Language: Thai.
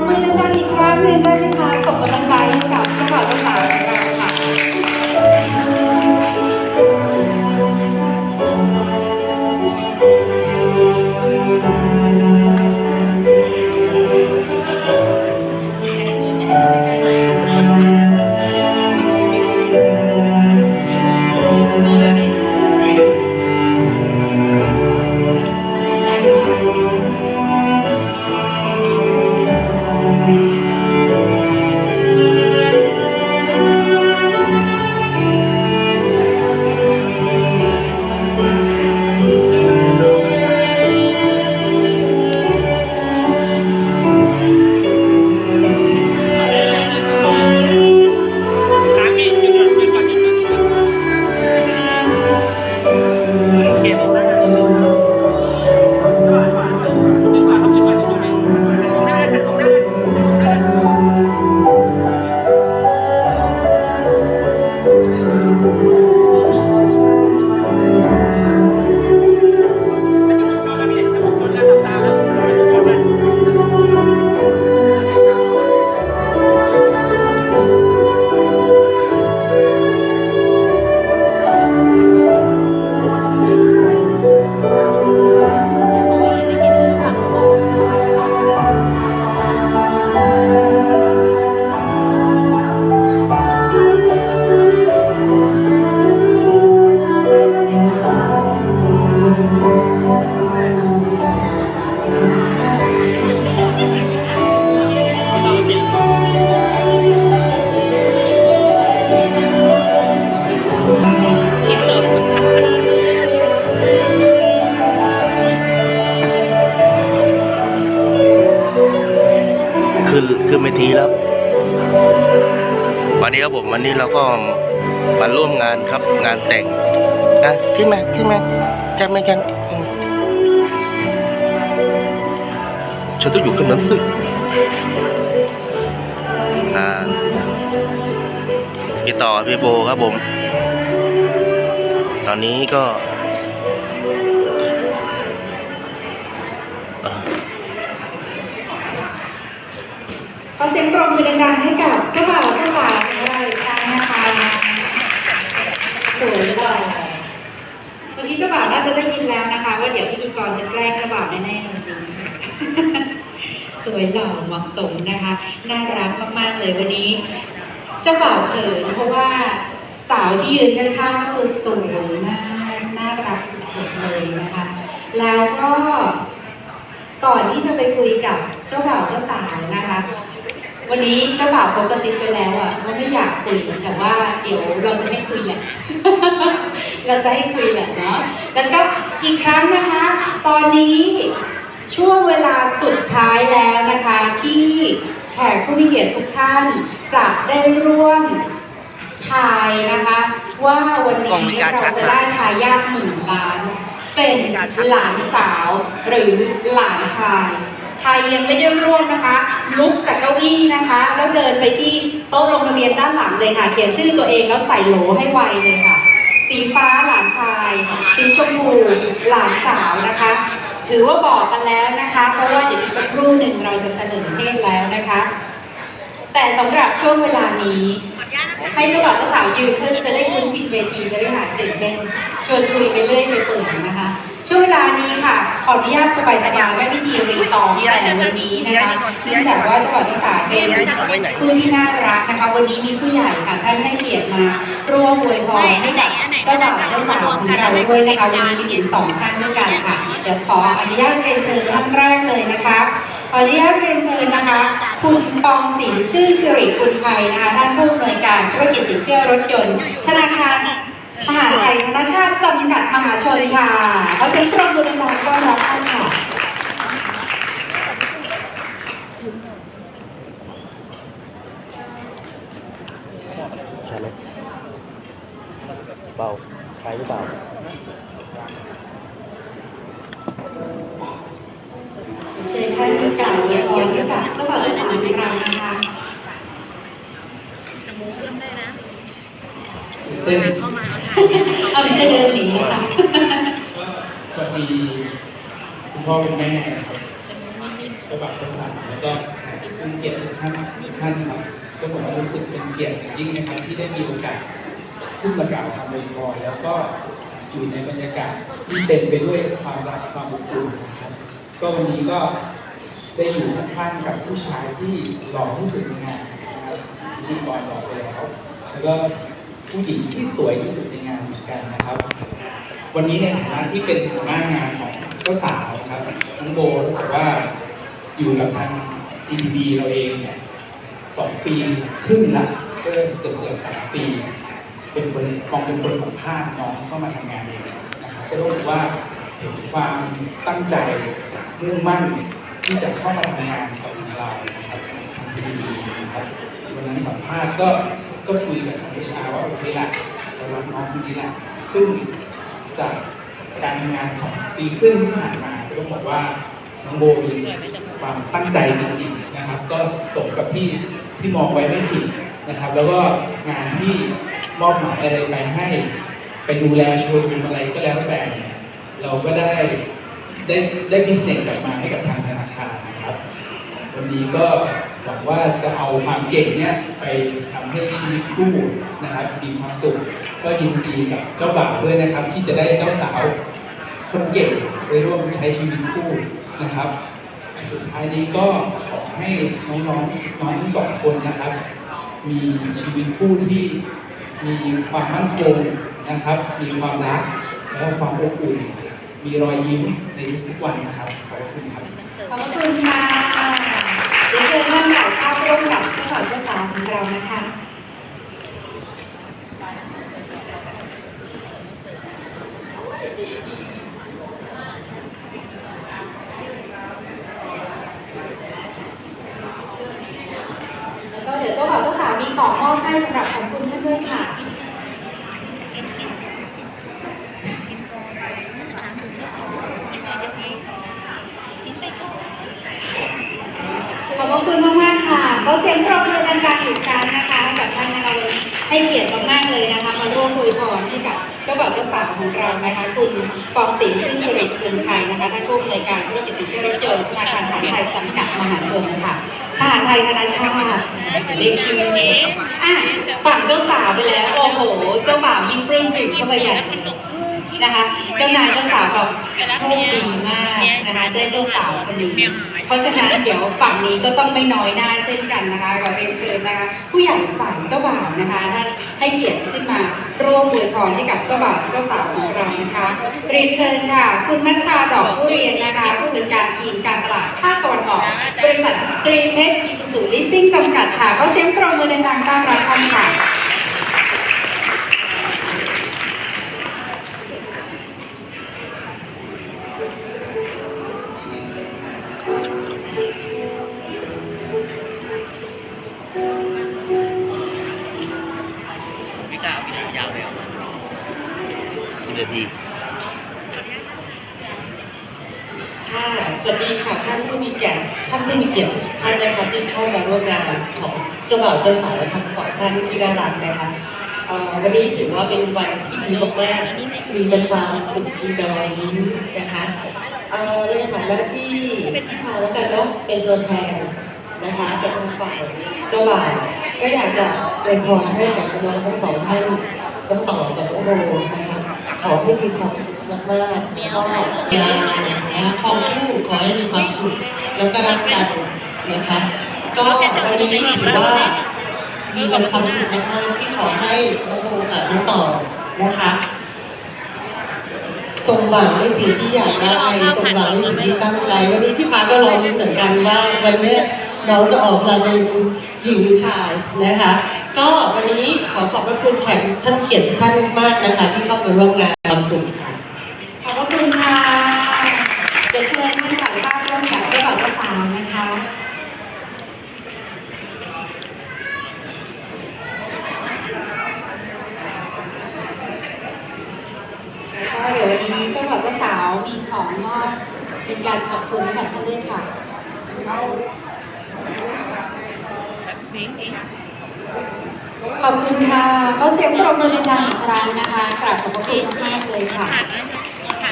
บมือดังๆอีกครั้งหนึ่งได้ไหมคะส่งกำลังใจ วันนี้เราก็มาร่วมงานครับ งานแต่งนะขึ้นมาขึ้นมาจับไม่กันฉันต้องอยู่ขึ้นนั้นสิอ่าพี่ต่อพี่โบครับผม ตอนนี้ก็เอ่อขอเสียงปรบมือดังๆให้กับเจ้าบ่าวเจ้าสาวนะคะ สวยหล่อเมื่อกี้เจ้าบ่าวน่าจะได้ยินแล้วนะคะ ว่าเดี๋ยวพิธีกรจะแกล้งเจ้าบ่าวแน่ๆจริงสวยหล่อเหมาะสมนะคะน่ารักมากๆเลยวันนี้เจ้าบ่าวเขินเพราะว่าสาวที่ยืนข้างๆก็คือสวยมากน่ารักสุดๆเลยนะคะ แล้วก็ก่อนที่จะไปคุยกับเจ้าบ่าวเจ้าสาวนะคะ วันนี้เจ้าบ่าวเขากระซิบไปแล้วอะว่าไม่อยากคุยแต่ว่าเดี๋ยวเราจะให้คุยแหละ เราจะให้คุยแหละเนาะแล้วก็อีกครั้งนะคะ ตอนนี้ช่วงเวลาสุดท้ายแล้วนะคะ ที่แขกผู้มีเกียรติทุกท่านจะได้ร่วมทายนะคะ ว่าวันนี้เราจะได้ทายาทหมื่นล้าน เป็นหลานสาวหรือหลานชายใครยังไม่ได้ร่วมนะคะ ลุกจากเก้าอี้นะคะ แล้วเดินไปที่โต๊ะลงทะเบียนด้านหลังเลยค่ะ เขียนชื่อตัวเองแล้วใส่โหลให้ไวเลยค่ะ สีฟ้าหลานชาย สีชมพูหลานสาวนะคะ ถือว่าบอกกันแล้วนะคะ เพราะว่าเดี๋ยวอีกสักครู่หนึ่งเราจะเฉลิมเพศแล้วนะคะ แต่สำหรับช่วงเวลานี้ให้เจ้าบ่าวเจ้าสาวยืนขึ้นจะได้คุ้นชินเวทีจะได้หายตื่นเต้นชวนคุยไปเรื่อยไปเปิดนะคะ ช่วงเวลานี้ค่ะ ขออนุญาตสบายๆไม่พิธีรีตองแต่วันนี้นะคะเนื่องจากว่าเจ้าบ่าวเจ้าสาวเป็นผู้ที่น่ารักนะคะ วันนี้มีผู้ใหญ่ค่ะท่านให้เกียรติมาร่วมอวยพรให้กับเจ้าบ่าวเจ้าสาวของเราด้วยนะคะวันนี้มีถึงสองท่านด้วยกันค่ะ เดี๋ยวขออนุญาตเรียนเชิญท่านแรกเลยนะคะขออนุญาตเรียนเชิญนะคะ คุณปองศิลป์ชื่อสิริกุลชัยนะคะท่านผู้อำนวยการธุรกิจสินเชื่อรถยนต์ ธนาคาร มหาไทยธนชาติจำกัดมหาชนค่ะขอเสียงปรบมือดังๆต้อนรับท่านค่ะใช่ไหมเบาใช่หรือเปล่าเชิญท่านกล่าวอวยพรให้กับเจ้าบ่าวเจ้าสาวของเรานะคะเต้นเอาเป็นจะเดินหนีค่ะ สวัสดีคุณพ่อคุณแม่นะครับจ้าบ่าวเจ้าสาวแล้วก็แขกผู้มีเกียรติทุกท่านทุกท่านครับก็ผมรู้สึกเป็นเกียรติอนยิ่งนะครับที่ได้มีโอกาสขึ้นมากล่าวคำอวยพรแล้วก็อยู่ในบรรยากาศที่เต็มไปด้วยความรักความอบอุ่นนะครับก็วันนี้ก็ได้อยู่ข้างๆกับผู้ชายที่หล่อที่สุดในงานนะครับที่ก่อนบอกไปแล้วแล้วก็ ผู้หญิงที่สวยที่สุดในงานเหมือนกันนะครับ วันนี้ในฐานะที่เป็นหัวหน้างานของเจ้าสาวนะครับน้องโบบอกว่าอยู่กับทาง TPB เราเองเนี่ยสองปีครึ่งละก็เกือบเกือบสามปี เป็นคนมองเป็นคนสัมภาษณ์น้องเข้ามาทำงานเองนะครับก็ต้ว่าเห็นความตั้งใจมุ่งมั่นที่จะเข้ามาทำงานกับเราครับทาง TPB นะครับวันนั้นสัมภาษณ์ก็ ก็คุยกับทาง HR ว่าโอเคละเรารับน้องคนนี้แหละซึ่งจากการทำงานสองปีครึ่งที่ผ่านมาต้องบอกว่าน้องโบมีความตั้งใจจริงๆนะครับ ก็สมกับที่ที่มองไว้ไม่ผิดนะครับ แล้วก็งานที่มอบหมายอะไรไปให้ไปดูแลโชว์รูมอะไรก็แล้วแต่เนี่ยเราก็ได้ได้ได้บิสเนสกลับมาให้กับทางธนาคารนะครับ วันนี้ก็ หวังว่าจะเอาความเก่งเนี่ยไปทำให้ชีวิตคู่นะครับมีความสุข ก็ยินดีกับเจ้าบ่าวด้วยนะครับ ที่จะได้เจ้าสาวคนเก่งไปร่วมใช้ชีวิตคู่นะครับ สุดท้ายนี้ก็ขอให้น้องๆน้องทั้งสองคนนะครับ มีชีวิตคู่ที่มีความมั่นคงนะครับ มีความรักแล้วก็ความอบอุ่น มีรอยยิ้มในทุกๆวันนะครับขอบคุณครับขอบคุณค่ะ เชิญท่านถ่ายภาพร่วมกับผู้สอนภาษาของเรานะคะ แล้วก็เดี๋ยวเจ้าบ่าวเจ้าสาวมีของมอบให้สำหรับของคุณท่านด้วยค่ะ ขอบพระคุณมากๆค่ะขอเสียงปรบมือดังๆอีกครั้งนะคะให้กับท่านนะคะวันนี้ให้เกียรติมากๆเลยนะคะมาร่วมอวยพรให้กับเจ้าบ่าวเจ้าสาวของเรานะคะคุณปองศิลป์ชื่นสิริเกืองชัยนะคะท่านผู้อำนวยการธุรกิจสินเชื่อรถยนต์ธนาคารทหารไทยจำกัดมหาชนค่ะทหารไทยธนาชาติเรียกชื่อเองอะฝั่งเจ้าสาวไปแล้วโอ้โห เจ้าบ่าวยิ่งปลื้มปิ่มเข้าไปใหญ่ นะคะเจ้านายเจ้าสาวบอกโชคดีมากนะคะได้เจ้าสาวคนนี้เพราะฉะนั้นเดี๋ยวฝั่งนี้ก็ต้องไม่น้อยหน้าเช่นกันนะคะขอเรียนเชิญนะคะ ผู้ใหญ่ฝ่ายเจ้าบ่าวนะคะท่านให้เกียรติขึ้นมาร่วมอวยพรให้กับเจ้าบ่าวเจ้าสาวของเรานะคะเรียนเชิญค่ะ คุณนัชชาดอกผู้เรียนนะคะผู้จัดการทีมการตลาดภาคตะวันออกบริษัทตรีเพชรอิสุสุลิสซิ่งจำกัดค่ะก็เสียงปรบมือดังๆต้อนรับ 11วีค่ะสวัสดีค่ะท่านผู้มีเกียรติท่านผู้มีเกียรติทุกท่านนะคะที่เข้ามาร่วมงานของเจ้าบ่าวเจ้าสาวทั้งสองท่านที่น่ารักนะคะวันนี้ถือว่าเป็นวันที่ดีมากๆมีเป็นความสุขมีแต่รอยยิ้มนะคะเรื่องของหน้าที่พี่พาแล้วกันเนาะเป็นตัวแทนนะคะเป็นทางฝ่ายเจ้าบ่าวก็อยากจะเป็นพรให้กับน้องทั้งสองท่านน้องต่อกับโอโรนะคะ ขอให้มีความสุขมากๆแล้วก็งานนะคะของคู่ขอให้มีความสุขแล้วก็รักกันนะคะก็วันนี้ถือว่ามีความสุขมากๆที่ขอให้น้องโบกับน้องต่อนะคะสมหวังในสิ่งที่อยากได้สมหวังในสิ่งที่ตั้งใจ วันนี้พี่ฟ้าก็รอดูเหมือนกันว่าวันนี้ยน้องจะออกมาเป็นหญิงหรือชายนะคะ ก็วันนี้ขอขอบพระคุณแขกท่านเกียรติท่านมากนะคะ ที่เข้ามาร่วมงานความสุขค่ะ ขอบพระคุณค่ะเดี๋ยวเชิญท่านถ่ายภาพร่วมกับเจ้าบ่าวเจ้าสาวนะคะก็เดี๋ยววันนี้เจ้าบ่าวเจ้าสาวมีของมอบเป็นการขอบคุณให้กับท่านด้วยค่ะ ขอบคุณค่ะเขาเสียงปรบมือดังๆอีกครั้งนะคะกราบขอบพระคุณมากๆเลยค่ะ